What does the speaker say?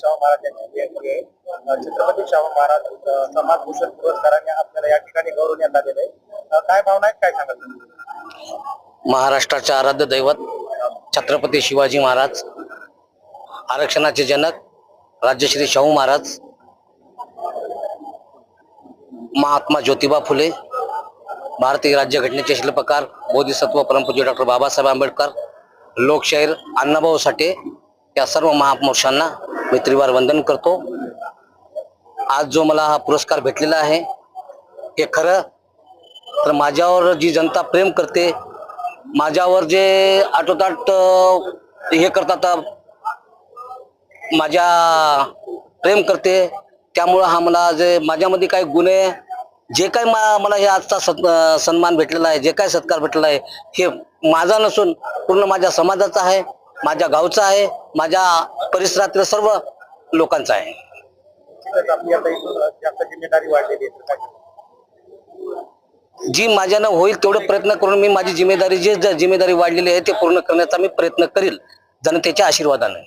शाहू महाराज यांची जयंती आहे छत्रपती शाहू महाराज अ, समाज भूषण पुरस्काराने आपल्याला या ठिकाणी गौरवण्यात आलेले आहे. काय भावना आहेत? काय सांगत महाराष्ट्राचे आराध्य दैवत छत्रपती शिवाजी महाराज आरक्षणाचे जनक राज्यश्री शाहू महाराज महात्मा ज्योतिबा फुले भारतीय राज्यघटनेचे शिल्पकार बोधिसत्व परमपूज्य डॉक्टर बाबासाहेब आंबेडकर लोकशाहीर अण्णाभाऊ साठे या सर्व महापुरुषांना मी त्रिवार वंदन करतो. आज जो मला हा पुरस्कार भेटलेला आहे हे खरं तर माझ्यावर जी जनता प्रेम करते माझ्यावर जे आटोताट हे करतात माझ्या प्रेम करते त्यामुळं हा मला जे माझ्यामध्ये काही गुण आहे जे काय मा मला हे आजचा सत् सन्मान भेटलेला आहे जे काय सत्कार भेटलेला आहे हे माझा नसून पूर्ण माझ्या समाजाचा आहे माझ्या गावचा आहे माझ्या परिसरातील सर्व लोकांचा आहे. जी माझ्यानं होईल तेवढे प्रयत्न करून मी माझी जिम्मेदारी जी जी जिम्मेदारी वाढलेली आहे ते पूर्ण करण्याचा मी प्रयत्न करील. जनतेच्या आशीर्वादाने.